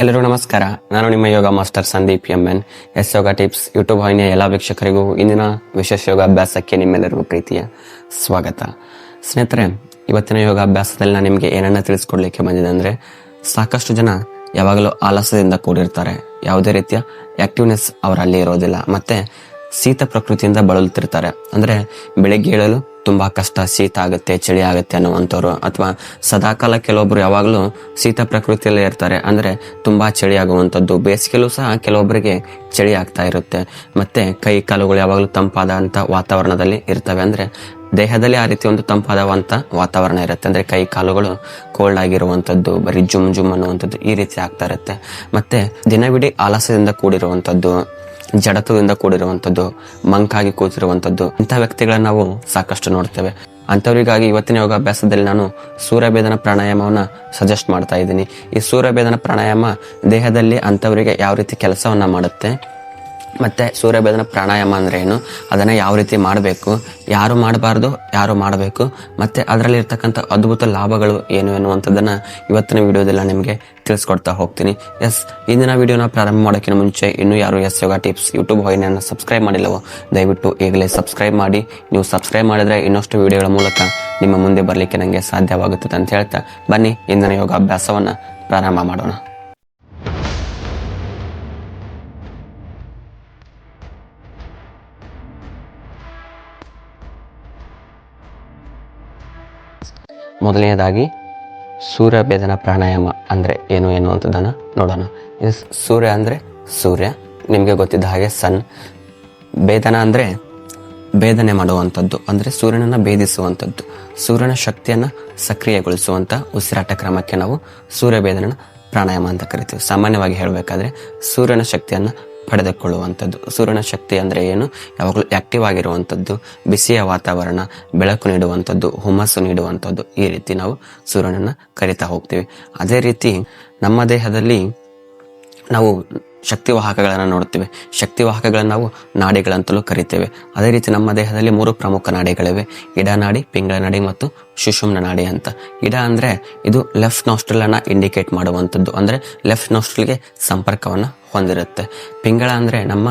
ಎಲ್ಲರಿಗೂ ನಮಸ್ಕಾರ. ನಾನು ನಿಮ್ಮ yoga master Sandeep M N S yoga tips YouTube ವಾಹಿನಿಯ ಎಲ್ಲ ವೀಕ್ಷಕರಿಗೂ ಇಂದಿನ ವಿಶೇಷ ಯೋಗಾಭ್ಯಾಸಕ್ಕೆ ನಿಮ್ಮೆಲ್ಲರಿಗೂ ಪ್ರೀತಿಯ ಸ್ವಾಗತ. ಸ್ನೇಹಿತರೆ, ಇವತ್ತಿನ ಯೋಗಾಭ್ಯಾಸದಲ್ಲಿ ನಾನು ನಿಮಗೆ ಏನನ್ನ ತಿಳಿಸ್ಕೊಡ್ಲಿಕ್ಕೆ ಬಂದಿದೆ ಅಂದ್ರೆ ಸಾಕಷ್ಟು ಜನ ಯಾವಾಗಲೂ ಆಲಸ್ಯದಿಂದ ಕೂಡಿರ್ತಾರೆ. ಯಾವುದೇ ರೀತಿಯ ಆಕ್ಟಿವ್ನೆಸ್ ಅವರಲ್ಲಿ ಇರೋದಿಲ್ಲ. ಮತ್ತೆ ಶೀತ ಪ್ರಕೃತಿಯಿಂದ ಬಳಲುತ್ತಿರ್ತಾರೆ. ಅಂದ್ರೆ ಬೆಳಗ್ಗೆ ಏಳಲು ತುಂಬಾ ಕಷ್ಟ, ಶೀತ ಆಗುತ್ತೆ, ಚಳಿ ಆಗುತ್ತೆ ಅನ್ನುವಂಥವ್ರು. ಅಥವಾ ಸದಾಕಾಲ ಕೆಲವೊಬ್ರು ಯಾವಾಗಲೂ ಶೀತ ಪ್ರಕೃತಿಯಲ್ಲೇ ಇರ್ತಾರೆ. ಅಂದ್ರೆ ತುಂಬಾ ಚಳಿ ಆಗುವಂಥದ್ದು. ಬೇಸಿಗೆಲೂ ಸಹ ಕೆಲವೊಬ್ಬರಿಗೆ ಚಳಿ ಆಗ್ತಾ ಇರುತ್ತೆ. ಮತ್ತೆ ಕೈ ಕಾಲುಗಳು ಯಾವಾಗಲೂ ತಂಪಾದಂತ ವಾತಾವರಣದಲ್ಲಿ ಇರ್ತವೆ. ಅಂದ್ರೆ ದೇಹದಲ್ಲಿ ಆ ರೀತಿ ಒಂದು ತಂಪಾದವಂತ ವಾತಾವರಣ ಇರುತ್ತೆ. ಅಂದ್ರೆ ಕೈ ಕಾಲುಗಳು ಕೋಲ್ಡ್ ಆಗಿರುವಂಥದ್ದು, ಬರೀ ಜುಮ್ ಜುಮ್ ಅನ್ನುವಂಥದ್ದು ಈ ರೀತಿ ಆಗ್ತಾ ಇರುತ್ತೆ. ಮತ್ತೆ ದಿನವಿಡೀ ಆಲಸ್ಯದಿಂದ ಕೂಡಿರುವಂಥದ್ದು. ಜಡತ್ವದಿಂದ ಕೂಡಿರುವಂಥದ್ದು, ಮಂಕಾಗಿ ಕೂತಿರುವಂಥದ್ದು, ಇಂಥ ವ್ಯಕ್ತಿಗಳನ್ನ ನಾವು ಸಾಕಷ್ಟು ನೋಡ್ತೇವೆ. ಅಂಥವರಿಗಾಗಿ ಇವತ್ತಿನ ಯೋಗಾಭ್ಯಾಸದಲ್ಲಿ ನಾನು ಸೂರ್ಯಭೇದನ ಪ್ರಾಣಾಯಾಮವನ್ನ ಸಜೆಸ್ಟ್ ಮಾಡ್ತಾ ಇದ್ದೀನಿ. ಈ ಸೂರ್ಯಭೇದನ ಪ್ರಾಣಾಯಾಮ ದೇಹದಲ್ಲಿ ಅಂಥವರಿಗೆ ಯಾವ ರೀತಿ ಕೆಲಸವನ್ನ ಮಾಡುತ್ತೆ? ಮತ್ತೆ ಸೂರ್ಯಭೇದನ ಪ್ರಾಣಾಯಾಮ ಅಂದ್ರೆ ಏನು? ಅದನ್ನ ಯಾವ ರೀತಿ ಮಾಡಬೇಕು? ಯಾರು ಮಾಡಬಾರ್ದು, ಯಾರು ಮಾಡಬೇಕು? ಮತ್ತೆ ಅದರಲ್ಲಿ ಇರ್ತಕ್ಕಂಥ ಅದ್ಭುತ ಲಾಭಗಳು ಏನು ಎನ್ನುವಂಥದ್ದನ್ನ ಇವತ್ತಿನ ವಿಡಿಯೋದೆಲ್ಲ ನಿಮಗೆ ತಿಳಿಸ್ಕೊಡ್ತಾ ಹೋಗ್ತೀನಿ. ಎಸ್ ಇಂದಿನ ವಿಡಿಯೋನ ಪ್ರಾರಂಭ ಮಾಡೋಕ್ಕಿಂತ ಮುಂಚೆ ಇನ್ನೂ ಯಾರು ಎಸ್ ಯೋಗ ಟಿಪ್ಸ್ ಯೂಟ್ಯೂಬ್ ವಾಹಿನಿಯನ್ನು ಸಬ್ಸ್ಕ್ರೈಬ್ ಮಾಡಿಲ್ಲವೋ, ದಯವಿಟ್ಟು ಈಗಲೇ ಸಬ್ಸ್ಕ್ರೈಬ್ ಮಾಡಿ. ನೀವು ಸಬ್ಸ್ಕ್ರೈಬ್ ಮಾಡಿದರೆ ಇನ್ನಷ್ಟು ವಿಡಿಯೋಗಳ ಮೂಲಕ ನಿಮ್ಮ ಮುಂದೆ ಬರಲಿಕ್ಕೆ ನನಗೆ ಸಾಧ್ಯವಾಗುತ್ತದೆ ಅಂತ ಹೇಳ್ತಾ, ಬನ್ನಿ ಇಂದಿನ ಯೋಗಾಭ್ಯಾಸವನ್ನು ಪ್ರಾರಂಭ ಮಾಡೋಣ. ಮೊದಲನೇದಾಗಿ ಸೂರ್ಯಭೇದನ ಪ್ರಾಣಾಯಾಮ ಅಂದರೆ ಏನು ಎನ್ನುವಂಥದ್ದನ್ನು ನೋಡೋಣ. ಇದು ಸೂರ್ಯ ಅಂದರೆ ಸೂರ್ಯ, ನಿಮಗೆ ಗೊತ್ತಿದ್ದ ಹಾಗೆ ಸನ್. ಭೇದನ ಅಂದರೆ ಭೇದನೆ ಮಾಡುವಂಥದ್ದು, ಅಂದರೆ ಸೂರ್ಯನನ್ನು ಭೇದಿಸುವಂಥದ್ದು. ಸೂರ್ಯನ ಶಕ್ತಿಯನ್ನು ಸಕ್ರಿಯಗೊಳಿಸುವಂಥ ಉಸಿರಾಟ ಕ್ರಮಕ್ಕೆ ನಾವು ಸೂರ್ಯ ಭೇದನ ಪ್ರಾಣಾಯಾಮ ಅಂತ ಕರಿತೀವಿ. ಸಾಮಾನ್ಯವಾಗಿ ಹೇಳಬೇಕಾದ್ರೆ ಸೂರ್ಯನ ಶಕ್ತಿಯನ್ನು ಪಡೆದುಕೊಳ್ಳುವಂಥದ್ದು. ಸೂರ್ಯನ ಶಕ್ತಿ ಅಂದರೆ ಏನು? ಯಾವಾಗಲೂ ಆಕ್ಟಿವ್ ಆಗಿರುವಂಥದ್ದು, ಬಿಸಿಯ ವಾತಾವರಣ, ಬೆಳಕು ನೀಡುವಂಥದ್ದು, ಹುಮ್ಮಸ್ಸು ನೀಡುವಂಥದ್ದು. ಈ ರೀತಿ ನಾವು ಸೂರ್ಯನನ್ನು ಕರಿತಾ ಹೋಗ್ತೀವಿ. ಅದೇ ರೀತಿ ನಮ್ಮ ದೇಹದಲ್ಲಿ ನಾವು ಶಕ್ತಿವಾಹಕಗಳನ್ನು ನೋಡ್ತೇವೆ ಶಕ್ತಿವಾಹಕಗಳನ್ನು ನಾವು ನಾಡಿಗಳಂತಲೂ ಕರಿತೇವೆ. ಅದೇ ರೀತಿ ನಮ್ಮ ದೇಹದಲ್ಲಿ ಮೂರು ಪ್ರಮುಖ ನಾಡಿಗಳಿವೆ. ಇಡನಾಡಿ ಪಿಂಗಳ ನಾಡಿ ಮತ್ತು ಸುಷುಮ್ನ ನಾಡಿ ಅಂತ. ಇಡ ಅಂದರೆ ಇದು ಲೆಫ್ಟ್ ನಾಸ್ಟ್ರಲನ್ನು ಇಂಡಿಕೇಟ್ ಮಾಡುವಂಥದ್ದು. ಅಂದರೆ ಲೆಫ್ಟ್ ನಾಸ್ಟ್ರಲ್ಗೆ ಸಂಪರ್ಕವನ್ನು ಹೊಂದಿರುತ್ತೆ. ಪಿಂಗಳ ಅಂದರೆ ನಮ್ಮ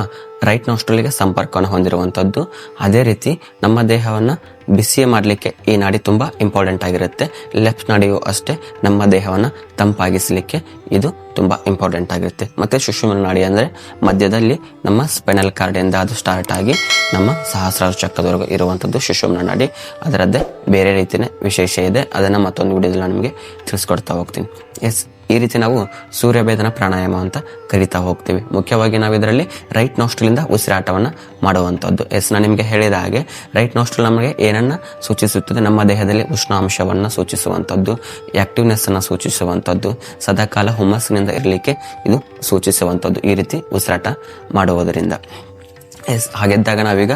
ರೈಟ್ ನಾಸ್ಟ್ರಲ್ಗೆ ಸಂಪರ್ಕವನ್ನು ಹೊಂದಿರುವಂಥದ್ದು ಅದೇ ರೀತಿ ನಮ್ಮ ದೇಹವನ್ನು ಬಿಸಿ ಮಾಡಲಿಕ್ಕೆ ಈ ನಾಡಿ ತುಂಬ ಇಂಪಾರ್ಟೆಂಟ್ ಆಗಿರುತ್ತೆ. ಲೆಫ್ಟ್ ನಾಡಿಯು ಅಷ್ಟೇ ನಮ್ಮ ದೇಹವನ್ನು ತಂಪಾಗಿಸಲಿಕ್ಕೆ ಇದು ತುಂಬ ಇಂಪಾರ್ಟೆಂಟ್ ಆಗಿರುತ್ತೆ. ಮತ್ತು ಸುಷುಮ್ನ ನಾಡಿ ಅಂದರೆ ಮಧ್ಯದಲ್ಲಿ ನಮ್ಮ ಸ್ಪೈನಲ್ ಕಾರ್ಡಿಯಿಂದ ಅದು ಸ್ಟಾರ್ಟ್ ಆಗಿ ನಮ್ಮ ಸಹಸ್ರಾರು ಚಕ್ರದವರೆಗೂ ಇರುವಂಥದ್ದು ಸುಷುಮ್ನ ನಾಡಿ. ಅದರದ್ದೇ ಬೇರೆ ರೀತಿಯೇ ವಿಶೇಷ ಇದೆ. ಅದನ್ನು ಮತ್ತೊಂದು ವಿಡಿಯೋದಲ್ಲಿ ನಾನು ನಿಮಗೆ ತಿಳಿಸ್ಕೊಡ್ತಾ ಹೋಗ್ತೀನಿ. ಎಸ್ ಈ ರೀತಿ ನಾವು ಸೂರ್ಯಭೇದನ ಪ್ರಾಣಾಯಾಮ ಅಂತ ಕರಿತಾ ಹೋಗ್ತೀವಿ. ಮುಖ್ಯವಾಗಿ ನಾವು ಇದರಲ್ಲಿ ರೈಟ್ ನಾಸ್ಟ್ರಲಿಂದ ಉಸಿರಾಟವನ್ನು ಮಾಡುವಂಥದ್ದು. ಎಸ್, ನಾನು ನಿಮಗೆ ಹೇಳಿದ ಹಾಗೆ ರೈಟ್ ನೋಸ್ಟ್ರಲ್ ನಮಗೆ ಏನನ್ನ ಸೂಚಿಸುತ್ತದೆ? ನಮ್ಮ ದೇಹದಲ್ಲಿ ಉಷ್ಣಾಂಶವನ್ನು ಸೂಚಿಸುವಂಥದ್ದು ಆ್ಯಕ್ಟಿವ್ನೆಸ್ಸನ್ನು ಸೂಚಿಸುವಂಥದ್ದು, ಸದಾಕಾಲ ಹುಮ್ಮಸ್ಸಿನಿಂದ ಇರಲಿಕ್ಕೆ ಇದು ಸೂಚಿಸುವಂಥದ್ದು ಈ ರೀತಿ ಉಸಿರಾಟ ಮಾಡುವುದರಿಂದ. ಎಸ್, ಹಾಗಿದ್ದಾಗ ನಾವೀಗ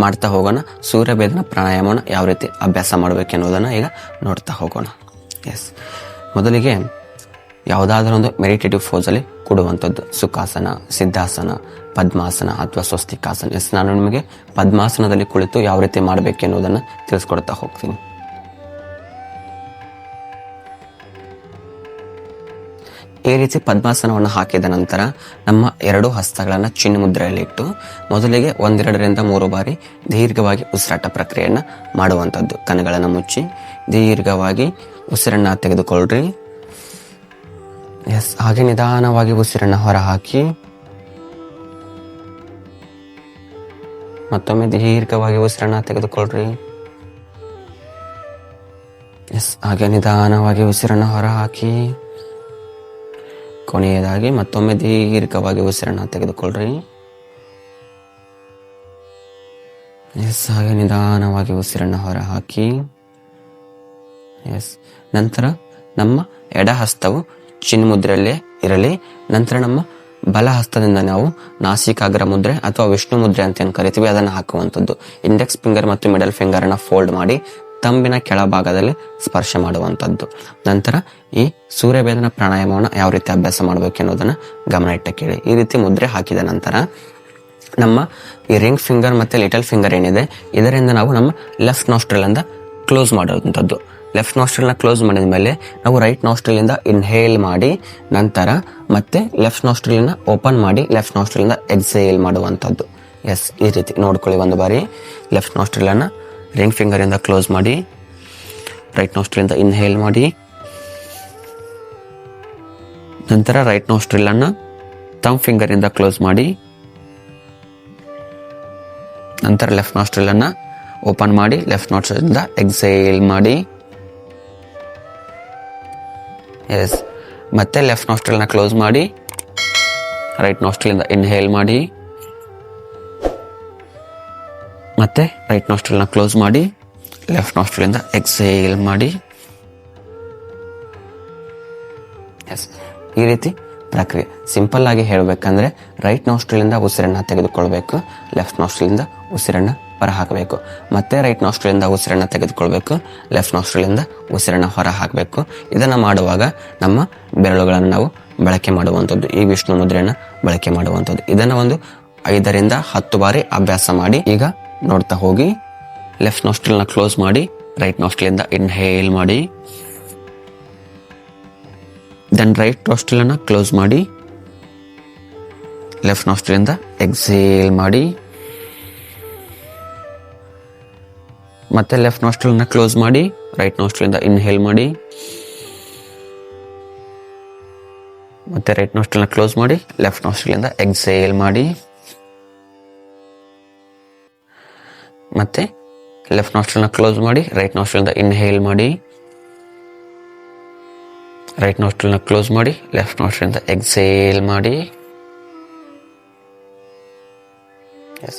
ಮಾಡ್ತಾ ಹೋಗೋಣ. ಸೂರ್ಯಭೇದನ ಪ್ರಾಣಾಯಾಮವನ್ನು ಯಾವ ರೀತಿ ಅಭ್ಯಾಸ ಮಾಡಬೇಕೆನ್ನುವುದನ್ನು ಈಗ ನೋಡ್ತಾ ಹೋಗೋಣ. ಎಸ್, ಮೊದಲಿಗೆ ಯಾವುದಾದ್ರೂ ಒಂದು ಮೆಡಿಟೇಟಿವ್ ಫೋಸಲ್ಲಿ ಕೊಡುವಂಥದ್ದು. ಸುಖಾಸನ, ಸಿದ್ಧಾಸನ, ಪದ್ಮಾಸನ ಅಥವಾ ಸ್ವಸ್ತಿಕಾಸನ. ಎಸ್, ನಾನು ನಿಮಗೆ ಪದ್ಮಾಸನದಲ್ಲಿ ಕುಳಿತು ಯಾವ ರೀತಿ ಮಾಡಬೇಕು ಎನ್ನುವುದನ್ನು ತಿಳಿಸ್ಕೊಡ್ತಾ ಹೋಗ್ತೀನಿ. ಈ ರೀತಿ ಪದ್ಮಾಸನವನ್ನು ಹಾಕಿದ ನಂತರ ನಮ್ಮ ಎರಡು ಹಸ್ತಗಳನ್ನು ಚಿನ್ನ ಮುದ್ರೆಯಲ್ಲಿ ಇಟ್ಟು ಮೊದಲಿಗೆ ಒಂದೆರಡರಿಂದ ಮೂರು ಬಾರಿ ದೀರ್ಘವಾಗಿ ಉಸಿರಾಟ ಪ್ರಕ್ರಿಯೆಯನ್ನು ಮಾಡುವಂಥದ್ದು. ಕಣಗಳನ್ನು ಮುಚ್ಚಿ ದೀರ್ಘವಾಗಿ ಉಸಿರನ್ನು ತೆಗೆದುಕೊಳ್ಳ್ರಿ. ಎಸ್ ಹಾಗೆ ನಿಧಾನವಾಗಿ ಉಸಿರನ್ನು ಹೊರಹಾಕಿ. ಮತ್ತೊಮ್ಮೆ ದೀರ್ಘವಾಗಿ ಉಸಿರನ್ನ ತೆಗೆದುಕೊಳ್ಳ್ರಿ ಎಸ್ ಹಾಗೆ ನಿಧಾನವಾಗಿ ಉಸಿರನ್ನು ಹೊರಹಾಕಿ. ಕೊನೆಯದಾಗಿ ಮತ್ತೊಮ್ಮೆ ದೀರ್ಘವಾಗಿ ಉಸಿರನ್ನ ತೆಗೆದುಕೊಳ್ಳ್ರಿ ಎಸ್ ಹಾಗೆ ನಿಧಾನವಾಗಿ ಉಸಿರನ್ನು ಹೊರಹಾಕಿ. ಎಸ್ ನಂತರ ನಮ್ಮ ಎಡ ಹಸ್ತವು ಚಿನ್ಮುದ್ರೆಯಲ್ಲೇ ಇರಲಿ. ನಂತರ ನಮ್ಮ ಬಲ ಹಸ್ತದಿಂದ ನಾವು ನಾಸಿಕಾಗ್ರ ಮುದ್ರೆ ಅಥವಾ ವಿಷ್ಣು ಮುದ್ರೆ ಅಂತ ಏನು ಕರಿತೀವಿ, ಅದನ್ನು ಹಾಕುವಂಥದ್ದು. ಇಂಡೆಕ್ಸ್ ಫಿಂಗರ್ ಮತ್ತು ಮಿಡಲ್ ಫಿಂಗರ್ ಅನ್ನ ಫೋಲ್ಡ್ ಮಾಡಿ ತಂಬಿನ ಕೆಳಭಾಗದಲ್ಲಿ ಸ್ಪರ್ಶ ಮಾಡುವಂಥದ್ದು. ನಂತರ ಈ ಸೂರ್ಯಭೇದನ ಪ್ರಾಣಾಯಾಮವನ್ನು ಯಾವ ರೀತಿ ಅಭ್ಯಾಸ ಮಾಡಬೇಕು ಅನ್ನೋದನ್ನ ಗಮನ ಇಟ್ಟ ಕೇಳಿ. ಈ ರೀತಿ ಮುದ್ರೆ ಹಾಕಿದ ನಂತರ ನಮ್ಮ ಈ ರಿಂಗ್ ಫಿಂಗರ್ ಮತ್ತೆ ಲಿಟಲ್ ಫಿಂಗರ್ ಏನಿದೆ, ಇದರಿಂದ ನಾವು ನಮ್ಮ ಲೆಫ್ಟ್ ನಾಸ್ಟ್ರಲ್ ಅಂತ ಕ್ಲೋಸ್ ಮಾಡುವಂಥದ್ದು. ಲೆಫ್ಟ್ ನಾಸ್ಟ್ರಲ್ನ ಕ್ಲೋಸ್ ಮಾಡಿದ ಮೇಲೆ ನಾವು ರೈಟ್ ನಾಸ್ಟ್ರಲಿಂದ ಇನ್ಹೇಲ್ ಮಾಡಿ ನಂತರ ಮತ್ತೆ ಲೆಫ್ಟ್ ನಾಸ್ಟ್ರಲಿನ ಓಪನ್ ಮಾಡಿ ಲೆಫ್ಟ್ ನಾಸ್ಟ್ರಲಿಂದ ಎಕ್ಸೇಲ್ ಮಾಡುವಂಥದ್ದು. ಎಸ್, ಈ ರೀತಿ. ನೋಡ್ಕೊಳ್ಳಿ ಒಂದು ಬಾರಿ. ಲೆಫ್ಟ್ ನಾಸ್ಟ್ರಲನ್ನು ರಿಂಗ್ ಫಿಂಗರಿಂದ ಕ್ಲೋಸ್ ಮಾಡಿ, ರೈಟ್ ನಾಸ್ಟ್ರಲಿಂದ ಇನ್ಹೇಲ್ ಮಾಡಿ, ನಂತರ ರೈಟ್ ನೋಸ್ಟ್ರಿಲನ್ನು ತಮ್ ಫಿಂಗರಿಂದ ಕ್ಲೋಸ್ ಮಾಡಿ, ನಂತರ ಲೆಫ್ಟ್ ನಾಸ್ಟ್ರಿಲನ್ನು ಓಪನ್ ಮಾಡಿ, ಲೆಫ್ಟ್ ನಾಸ್ಟ್ರಿಲಿಂದ ಎಕ್ಸೇಲ್ ಮಾಡಿ. ಎಸ್ ಮತ್ತೆ ಲೆಫ್ಟ್ ನಾಸ್ಟ್ರಲ್ನ ಕ್ಲೋಸ್ ಮಾಡಿ ರೈಟ್ ನಾಸ್ಟ್ರಲಿಂದ ಇನ್ಹೇಲ್ ಮಾಡಿ, ಮತ್ತೆ ರೈಟ್ ನಾಸ್ಟ್ರಲ್ನ ಕ್ಲೋಸ್ ಮಾಡಿ ಲೆಫ್ಟ್ ನಾಸ್ಟ್ರಲಿಂದ ಎಕ್ಸೇಲ್ ಮಾಡಿ. ಎಸ್ ಈ ರೀತಿ ಪ್ರಕ್ರಿಯೆ. ಸಿಂಪಲ್ ಆಗಿ ಹೇಳಬೇಕಂದ್ರೆ ರೈಟ್ ನಾಸ್ಟ್ರಲಿಂದ ಉಸಿರನ್ನು ತೆಗೆದುಕೊಳ್ಬೇಕು ಲೆಫ್ಟ್ ನಾಸ್ಟ್ರಲಿಂದ ಉಸಿರನ್ನ ಹೊರ ಹಾಕಬೇಕು. ಮತ್ತೆ ರೈಟ್ ನಾಸ್ಟ್ರಲಿಂದ ಉಸಿರನ್ನು ತೆಗೆದುಕೊಳ್ಬೇಕು. ಲೆಫ್ಟ್ ನಾಸ್ಟ್ರಲಿಂದ ಉಸಿರನ್ನು ಹೊರ ಹಾಕಬೇಕು. ಇದನ್ನು ಮಾಡುವಾಗ ನಮ್ಮ ಬೆರಳುಗಳನ್ನು ನಾವು ಬಳಕೆ ಮಾಡುವಂಥದ್ದು, ಈ ವಿಷ್ಣು ಮುದ್ರೆಯನ್ನು ಬಳಕೆ ಮಾಡುವಂಥದ್ದು. ಇದನ್ನು ಒಂದು ಐದರಿಂದ ಹತ್ತು ಬಾರಿ ಅಭ್ಯಾಸ ಮಾಡಿ ಈಗ ನೋಡ್ತಾ ಹೋಗಿ. ಲೆಫ್ಟ್ ನಾಸ್ಟ್ರಲ್ನ ಕ್ಲೋಸ್ ಮಾಡಿ ರೈಟ್ ನಾಸ್ಟ್ರಲಿಂದ ಇನ್ಹೇಲ್ ಮಾಡಿ. ದೆನ್ ರೈಟ್ ನಾಸ್ಟ್ರಲನ್ನು ಕ್ಲೋಸ್ ಮಾಡಿ. ಲೆಫ್ಟ್ ನಾಸ್ಟ್ರಲಿಂದ ಎಕ್ಸೇಲ್ ಮಾಡಿ. ಮತ್ತೆ ಲೆಫ್ಟ್ ನಾಸ್ಟ್ರಿಲನ್ನ ಕ್ಲೋಸ್ ಮಾಡಿ ರೈಟ್ ನಾಸ್ಟ್ರಿಲಿಂದ ಇನ್ಹೇಲ್ ಮಾಡಿ. ಮತ್ತೆ ರೈಟ್ ನಾಸ್ಟ್ರಿಲ್ನ ಕ್ಲೋಸ್ ಮಾಡಿ ಲೆಫ್ಟ್ ನಾಸ್ಟ್ರಿಲಿಂದ ಎಕ್ಸೇಲ್ ಮಾಡಿ. ಮತ್ತೆ ಲೆಫ್ಟ್ ನಾಸ್ಟ್ರಿಲ್ನ ಕ್ಲೋಸ್ ಮಾಡಿ ರೈಟ್ ನಾಸ್ಟ್ರಿಲಿಂದ ಇನ್ಹೇಲ್ ಮಾಡಿ. ರೈಟ್ ನಾಸ್ಟ್ರಿಲ್ನ ಕ್ಲೋಸ್ ಮಾಡಿ ಲೆಫ್ಟ್ ನಾಸ್ಟ್ರಿಲಿಂದ ಎಕ್ಸೇಲ್ ಮಾಡಿ. ಎಸ್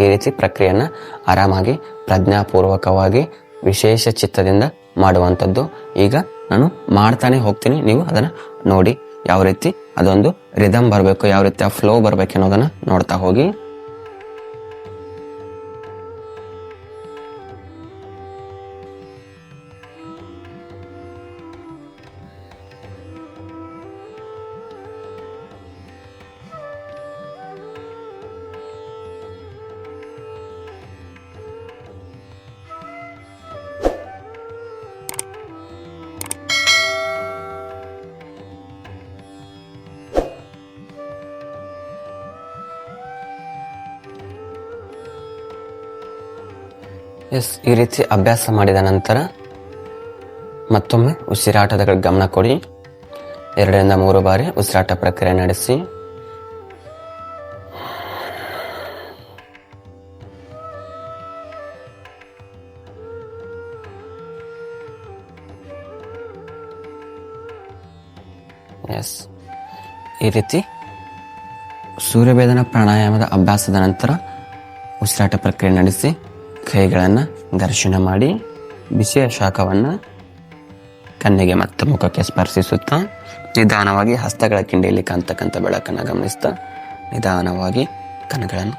ಈ ರೀತಿ ಪ್ರಕ್ರಿಯೆಯನ್ನು ಆರಾಮಾಗಿ, ಪ್ರಜ್ಞಾಪೂರ್ವಕವಾಗಿ, ವಿಶೇಷ ಚಿತ್ತದಿಂದ ಮಾಡುವಂಥದ್ದು. ಈಗ ನಾನು ಮಾಡ್ತಾನೆ ಹೋಗ್ತೀನಿ. ನೀವು ಅದನ್ನು ನೋಡಿ ಯಾವ ರೀತಿ ಅದೊಂದು ರಿದಮ್ ಬರಬೇಕು, ಯಾವ ರೀತಿ ಆ ಫ್ಲೋ ಬರಬೇಕು ಅನ್ನೋದನ್ನು ನೋಡ್ತಾ ಹೋಗಿ. ಎಸ್, ಈ ರೀತಿ ಅಭ್ಯಾಸ ಮಾಡಿದ ನಂತರ ಮತ್ತೊಮ್ಮೆ ಉಸಿರಾಟದ ಗಮನ ಕೊಡಿ. ಎರಡರಿಂದ ಮೂರು ಬಾರಿ ಉಸಿರಾಟ ಪ್ರಕ್ರಿಯೆ ನಡೆಸಿ. ಎಸ್, ಈ ರೀತಿ ಸೂರ್ಯವೇದನ ಪ್ರಾಣಾಯಾಮದ ಅಭ್ಯಾಸದ ನಂತರ ಉಸಿರಾಟ ಪ್ರಕ್ರಿಯೆ ನಡೆಸಿ. ಕೈಗಳನ್ನು ಘರ್ಷಣೆ ಮಾಡಿ ಬಿಸಿಯ ಶಾಖವನ್ನು ಕಣ್ಣಿಗೆ ಮತ್ತು ಮುಖಕ್ಕೆ ಸ್ಪರ್ಶಿಸುತ್ತಾ ನಿಧಾನವಾಗಿ ಹಸ್ತಗಳ ಕಿಂಡಿಯಲ್ಲಿ ಕಾಣ್ತಕ್ಕಂಥ ಬೆಳಕನ್ನು ಗಮನಿಸ್ತಾ ನಿಧಾನವಾಗಿ ಕಣ್ಣುಗಳನ್ನು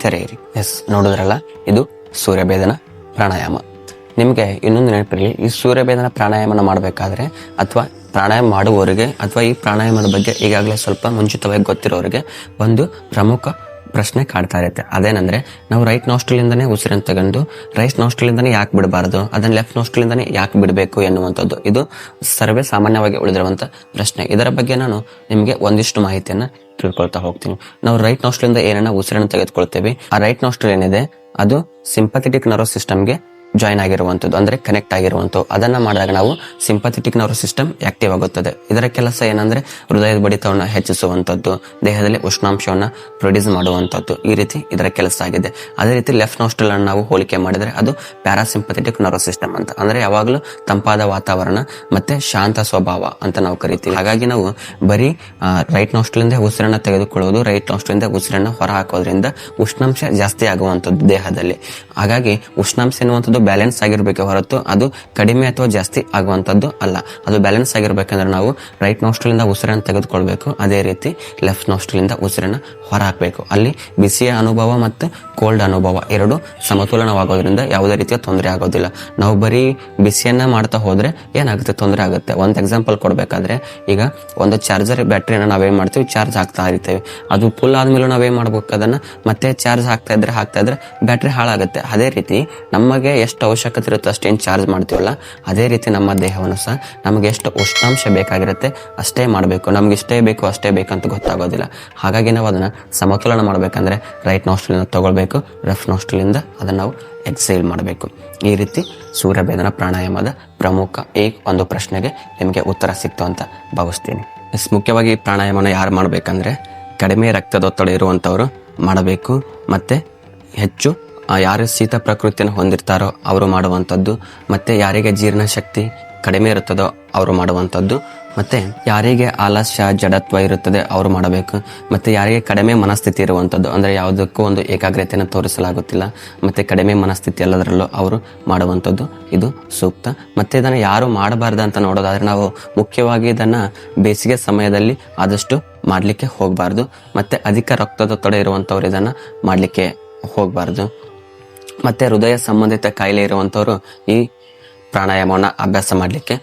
ತೆರೆಯಿರಿ. ಎಸ್, ನೋಡಿದ್ರಲ್ಲ? ಇದು ಸೂರ್ಯಭೇದನ ಪ್ರಾಣಾಯಾಮ. ನಿಮಗೆ ಇನ್ನೊಂದು ನೆನಪಿರಲಿ, ಈ ಸೂರ್ಯಭೇದನ ಪ್ರಾಣಾಯಾಮನ ಮಾಡಬೇಕಾದ್ರೆ ಅಥವಾ ಪ್ರಾಣಾಯಾಮ ಮಾಡುವವರಿಗೆ ಅಥವಾ ಈ ಪ್ರಾಣಾಯಾಮದ ಬಗ್ಗೆ ಈಗಾಗಲೇ ಸ್ವಲ್ಪ ಮುಂಚಿತವಾಗಿ ಗೊತ್ತಿರೋರಿಗೆ ಒಂದು ಪ್ರಮುಖ ಪ್ರಶ್ನೆ ಕಾಡ್ತಾ ಇರುತ್ತೆ. ಅದೇನಂದ್ರೆ, ನಾವು ರೈಟ್ ನಾಸ್ಟ್ರಲಿಂದನೇ ಉಸಿರನ್ನು ತಗೊಂಡು ರೈಟ್ ನಾಸ್ಟ್ರಲಿಂದನೇ ಯಾಕೆ ಬಿಡಬಾರದು? ಅದನ್ನ ಲೆಫ್ಟ್ ನಾಸ್ಟ್ರಲಿಂದನೇ ಯಾಕೆ ಬಿಡಬೇಕು ಎನ್ನುವಂಥದ್ದು. ಇದು ಸರ್ವೇ ಸಾಮಾನ್ಯವಾಗಿ ಉಳಿದಿರುವಂಥ ಪ್ರಶ್ನೆ. ಇದರ ಬಗ್ಗೆ ನಾನು ನಿಮಗೆ ಒಂದಿಷ್ಟು ಮಾಹಿತಿಯನ್ನು ತಿಳ್ಕೊಳ್ತಾ ಹೋಗ್ತೀನಿ. ನಾವು ರೈಟ್ ನಾಸ್ಟ್ರಲಿಂದ ಏನನ್ನ ಉಸಿರನ್ನು ತೆಗೆದುಕೊಳ್ತೇವೆ, ಆ ರೈಟ್ ನಾಸ್ಟ್ರಲ್ ಏನಿದೆ, ಅದು ಸಿಂಪಥೆಟಿಕ್ ನರ್ವಸ್ ಸಿಸ್ಟಮ್ಗೆ ಜಾಯಿನ್ ಆಗಿರುವಂಥದ್ದು, ಅಂದ್ರೆ ಕನೆಕ್ಟ್ ಆಗಿರುವಂಥದ್ದು, ಅದನ್ನ ಮಾಡಿದಾಗ ನಾವು ಸಿಂಪಥೆಟಿಕ್ ನರ್ವ್ ಸಿಸ್ಟಮ್ ಆಕ್ಟಿವ್ ಆಗುತ್ತದೆ. ಇದರ ಕೆಲಸ ಏನಂದ್ರೆ ಹೃದಯದ ಬಡಿತವನ್ನು ಹೆಚ್ಚಿಸುವಂಥದ್ದು, ದೇಹದಲ್ಲಿ ಉಷ್ಣಾಂಶವನ್ನು ಪ್ರೊಡ್ಯೂಸ್ ಮಾಡುವಂಥದ್ದು ಈ ರೀತಿ ಇದರ ಕೆಲಸ ಆಗಿದೆ. ಅದೇ ರೀತಿ ಲೆಫ್ಟ್ ನೋಸ್ಟಲ್ ಅನ್ನು ನಾವು ಹೋಲಿಕೆ ಮಾಡಿದರೆ ಅದು ಪ್ಯಾರಾಸಿಂಪಥೆಟಿಕ್ ನರ್ವ್ ಸಿಸ್ಟಮ್ ಅಂತ. ಅಂದ್ರೆ ಯಾವಾಗಲೂ ತಂಪಾದ ವಾತಾವರಣ ಮತ್ತೆ ಶಾಂತ ಸ್ವಭಾವ ಅಂತ ನಾವು ಕರಿತೀವಿ. ಹಾಗಾಗಿ ನಾವು ಬರೀ ರೈಟ್ ನೋಸ್ಟಲಿಂದ ಉಸಿರನ್ನು ತೆಗೆದುಕೊಳ್ಳುವುದು ರೈಟ್ ನೋಸ್ಟಲಿಂದ ಉಸಿರನ್ನು ಹೊರ ಹಾಕೋದ್ರಿಂದ ಉಷ್ಣಾಂಶ ಜಾಸ್ತಿ ಆಗುವಂಥದ್ದು ದೇಹದಲ್ಲಿ. ಹಾಗಾಗಿ ಉಷ್ಣಾಂಶ ಎನ್ನುವಂಥದ್ದು ಬ್ಯಾಲೆನ್ಸ್ ಆಗಿರ್ಬೇಕು ಹೊರತು ಅದು ಕಡಿಮೆ ಅಥವಾ ಜಾಸ್ತಿ ಆಗುವಂಥದ್ದು ಅಲ್ಲ. ಅದು ಬ್ಯಾಲೆನ್ಸ್ ಆಗಿರ್ಬೇಕಂದ್ರೆ ನಾವು ರೈಟ್ ನೋಸ್ಟ್ರಲಿಂದ ಉಸಿರನ್ನು ತೆಗೆದುಕೊಳ್ಬೇಕು. ಅದೇ ರೀತಿ ಲೆಫ್ಟ್ ನೋಸ್ಟ್ರಲಿಂದ ಉಸಿರನ್ನ ಹೊರ ಹಾಕಬೇಕು ಅಲ್ಲಿ ಬಿಸಿಯ ಅನುಭವ ಮತ್ತು ಕೋಲ್ಡ್ ಅನುಭವ ಎರಡು ಸಮತೋಲನವಾಗೋದ್ರಿಂದ ಯಾವುದೇ ರೀತಿಯ ತೊಂದರೆ ಆಗೋದಿಲ್ಲ. ನಾವು ಬರೀ ಬಿಸಿಯನ್ನ ಮಾಡ್ತಾ ಹೋದರೆ ಏನಾಗುತ್ತೆ? ತೊಂದರೆ ಆಗುತ್ತೆ. ಒಂದು ಎಕ್ಸಾಂಪಲ್ ಕೊಡಬೇಕಾದ್ರೆ ಈಗ ಒಂದು ಚಾರ್ಜರ್ ಬ್ಯಾಟ್ರಿಯನ್ನು ನಾವೇನ್ ಮಾಡ್ತೀವಿ? ಚಾರ್ಜ್ ಹಾಕ್ತಾ ಇರ್ತೇವೆ. ಅದು ಫುಲ್ ಆದ್ಮೇಲೆ ನಾವೇನು ಮಾಡ್ಬೇಕು ಅದನ್ನ? ಮತ್ತೆ ಚಾರ್ಜ್ ಹಾಕ್ತಾ ಇದ್ರೆ ಹಾಕ್ತಾ ಇದ್ರೆ ಬ್ಯಾಟ್ರಿ ಹಾಳಾಗುತ್ತೆ. ಅದೇ ರೀತಿ ನಮಗೆ ಎಷ್ಟು ಎಷ್ಟು ಅವಶ್ಯಕತೆ ಇರುತ್ತೋ ಅಷ್ಟೇನು ಚಾರ್ಜ್ ಮಾಡ್ತೀವಲ್ಲ, ಅದೇ ರೀತಿ ನಮ್ಮ ದೇಹವನ್ನು ಸಹ ನಮಗೆ ಎಷ್ಟು ಉಷ್ಣಾಂಶ ಬೇಕಾಗಿರುತ್ತೆ ಅಷ್ಟೇ ಮಾಡಬೇಕು. ನಮ್ಗೆ ಇಷ್ಟೇ ಬೇಕು, ಅಷ್ಟೇ ಬೇಕಂತ ಗೊತ್ತಾಗೋದಿಲ್ಲ. ಹಾಗಾಗಿ ನಾವು ಅದನ್ನು ಸಮತೋಲನ ಮಾಡಬೇಕಂದ್ರೆ ರೈಟ್ ನೋಸ್ಟ್ಲಿಂದ ತಗೊಳ್ಬೇಕು ಲೆಫ್ಟ್ ನೋಸ್ಟಲಿಂದ ಅದನ್ನು ನಾವು ಎಕ್ಸೈಲ್ ಮಾಡಬೇಕು. ಈ ರೀತಿ ಸೂರ್ಯಭೇದನ ಪ್ರಾಣಾಯಾಮದ ಪ್ರಮುಖ ಈ ಒಂದು ಪ್ರಶ್ನೆಗೆ ನಿಮಗೆ ಉತ್ತರ ಸಿಕ್ತು ಅಂತ ಭಾವಿಸ್ತೀನಿ. ಎಸ್ ಮುಖ್ಯವಾಗಿ ಪ್ರಾಣಾಯಾಮನ ಯಾರು ಮಾಡಬೇಕಂದ್ರೆ ಕಡಿಮೆ ರಕ್ತದೊತ್ತಡ ಇರುವಂಥವರು ಮಾಡಬೇಕು. ಮತ್ತು ಹೆಚ್ಚು ಯಾರು ಶೀತ ಪ್ರಕೃತಿಯನ್ನು ಹೊಂದಿರ್ತಾರೋ ಅವರು ಮಾಡುವಂಥದ್ದು, ಮತ್ತು ಯಾರಿಗೆ ಜೀರ್ಣಶಕ್ತಿ ಕಡಿಮೆ ಇರುತ್ತದೋ ಅವರು ಮಾಡುವಂಥದ್ದು, ಮತ್ತು ಯಾರಿಗೆ ಆಲಸ್ಯ ಜಡತ್ವ ಇರುತ್ತದೆ ಅವರು ಮಾಡಬೇಕು, ಮತ್ತು ಯಾರಿಗೆ ಕಡಿಮೆ ಮನಸ್ಥಿತಿ ಇರುವಂಥದ್ದು, ಅಂದರೆ ಯಾವುದಕ್ಕೂ ಒಂದು ಏಕಾಗ್ರತೆಯನ್ನು ತೋರಿಸಲಾಗುತ್ತಿಲ್ಲ, ಮತ್ತು ಕಡಿಮೆ ಮನಸ್ಥಿತಿ ಎಲ್ಲದರಲ್ಲೂ ಅವರು ಮಾಡುವಂಥದ್ದು, ಇದು ಸೂಕ್ತ. ಮತ್ತು ಇದನ್ನು ಯಾರು ಮಾಡಬಾರ್ದು ಅಂತ ನೋಡೋದಾದರೆ ನಾವು ಮುಖ್ಯವಾಗಿ ಇದನ್ನು ಬೇಸಿಗೆ ಸಮಯದಲ್ಲಿ ಆದಷ್ಟು ಮಾಡಲಿಕ್ಕೆ ಹೋಗಬಾರ್ದು, ಮತ್ತು ಅಧಿಕ ರಕ್ತದೊತ್ತಡ ಇರುವಂಥವ್ರು ಇದನ್ನು ಮಾಡಲಿಕ್ಕೆ ಹೋಗಬಾರ್ದು. ಮತ್ತು ಹೃದಯ ಸಂಬಂಧಿತ ಕಾಯಿಲೆ ಇರುವಂಥವರು ಈ ಪ್ರಾಣಾಯಾಮವನ್ನು ಅಭ್ಯಾಸ ಮಾಡಲಿಕ್ಕೆ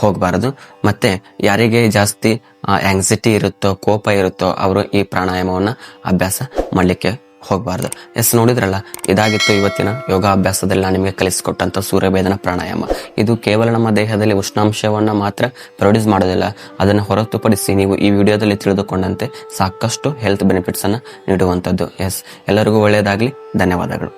ಹೋಗಬಾರದು. ಮತ್ತು ಯಾರಿಗೆ ಜಾಸ್ತಿ ಆ್ಯಂಗ್ಸಿಟಿ ಇರುತ್ತೋ, ಕೋಪ ಇರುತ್ತೋ ಅವರು ಈ ಪ್ರಾಣಾಯಾಮವನ್ನು ಅಭ್ಯಾಸ ಮಾಡಲಿಕ್ಕೆ ಹೋಗಬಾರ್ದು. ಎಸ್, ನೋಡಿದ್ರಲ್ಲ, ಇದಾಗಿತ್ತು ಇವತ್ತಿನ ಯೋಗಾಭ್ಯಾಸದಲ್ಲಿ ನಾನು ನಿಮಗೆ ಕಲಿಸಿಕೊಟ್ಟಂಥ ಸೂರ್ಯಭೇದನ ಪ್ರಾಣಾಯಾಮ. ಇದು ಕೇವಲ ನಮ್ಮ ದೇಹದಲ್ಲಿ ಉಷ್ಣಾಂಶವನ್ನು ಮಾತ್ರ ಪ್ರೊಡ್ಯೂಸ್ ಮಾಡೋದಿಲ್ಲ. ಅದನ್ನು ಹೊರತುಪಡಿಸಿ ನೀವು ಈ ವಿಡಿಯೋದಲ್ಲಿ ತಿಳಿದುಕೊಂಡಂತೆ ಸಾಕಷ್ಟು ಹೆಲ್ತ್ ಬೆನಿಫಿಟ್ಸನ್ನು ನೀಡುವಂಥದ್ದು ಎಸ್, ಎಲ್ಲರಿಗೂ ಒಳ್ಳೆಯದಾಗಲಿ. ಧನ್ಯವಾದಗಳು.